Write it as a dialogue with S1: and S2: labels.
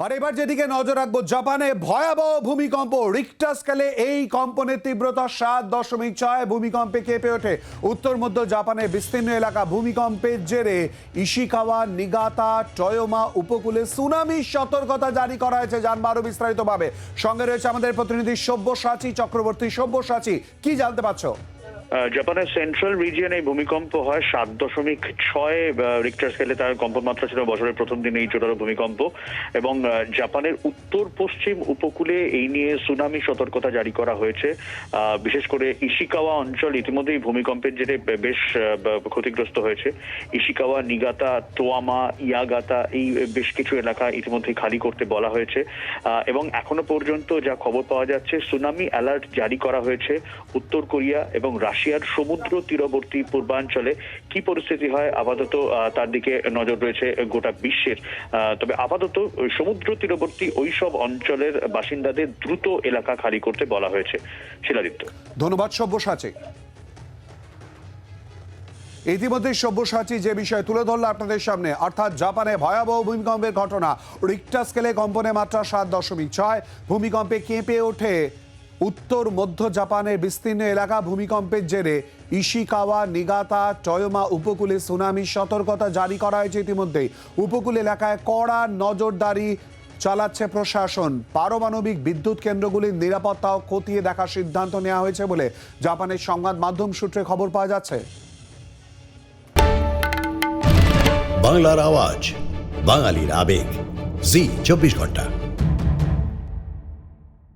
S1: আর এবার যেদিকে নজর রাখব জাপানে ভয়াবহ ভূমিকম্প রিক্টার স্কেলে এই কম্পনের তীব্রতা সাত দশমিক ছয় ভূমিকম্পে কেঁপে ওঠে। উত্তর মধ্য জাপানের বিস্তীর্ণ এলাকা ভূমিকম্পের জেরে ইশিকাওয়া, নিগাতা, টয়োমা উপকূলে সুনামি সতর্কতা জারি করা হয়েছে জানব আরও বিস্তারিতভাবে। সঙ্গে রয়েছে আমাদের প্রতিনিধি সব্যসাচী চক্রবর্তী। সব্যসাচী, কি জানতে পারছ?
S2: জাপানের সেন্ট্রাল রিজিয়নে এই ভূমিকম্প হয় সাত দশমিক ছয় রিক্টার স্কেলে তার কম্পমাত্রা ছিল বছরের প্রথম দিনে এই জোরালো ভূমিকম্প। এবং জাপানের উত্তর পশ্চিম উপকূলে এই নিয়ে সুনামি সতর্কতা জারি করা হয়েছে। বিশেষ করে ইশিকাওয়া অঞ্চল ইতিমধ্যেই ভূমিকম্পের জেরে বেশ ক্ষতিগ্রস্ত হয়েছে। ইশিকাওয়া, নিগাতা, তোয়ামা, ইয়াগাতা এই বেশ কিছু এলাকা ইতিমধ্যেই খালি করতে বলা হয়েছে। এবং এখনও পর্যন্ত যা খবর পাওয়া যাচ্ছে, সুনামি অ্যালার্ট জারি করা হয়েছে উত্তর কোরিয়া এবং রাশিয়ার সমুদ্র তীরবর্তী পূর্বাঞ্চলে কি পরিস্থিতি হয়? আপাতত তার দিকে নজর রয়েছে গোটা বিশ্বের। তবে আপাতত সমুদ্র তীরবর্তী ওইসব অঞ্চলের বাসিন্দাদের দ্রুত এলাকা খালি করতে বলা হয়েছে। শিলাদিত্য।
S1: ধন্যবাদ সব্যসাচী। ইতিমধ্যে সব্যসাচী যে বিষয় তুলে ধরলো আপনাদের সামনে, অর্থাৎ জাপানে ভয়াবহ ভূমিকম্পের ঘটনা, রিক্টার স্কেলে কম্পনের মাত্রা সাত দশমিক ছয়, ভূমিকম্পে কেঁপে ওঠে উত্তর মধ্য জাপানের বিস্তীর্ণ এলাকা ভূমিকম্পের জেরে ইশিকাওয়া, নিগাতা, টয়োমা উপকূলে সুনামি সতর্কতা জারি করা হয়েছে ইতিমধ্যেই উপকূল এলাকায় কড়া নজরদারি চালাচ্ছে প্রশাসন। পারমাণবিক বিদ্যুৎ কেন্দ্রগুলির নিরাপত্তাও খতিয়ে দেখার সিদ্ধান্ত নেওয়া হয়েছে বলে জাপানের সংবাদ মাধ্যম সূত্রে খবর পাওয়া যাচ্ছে।
S3: বাংলার আওয়াজ, বাঙালির আবেগ। জি, চব্বিশ ঘণ্টা।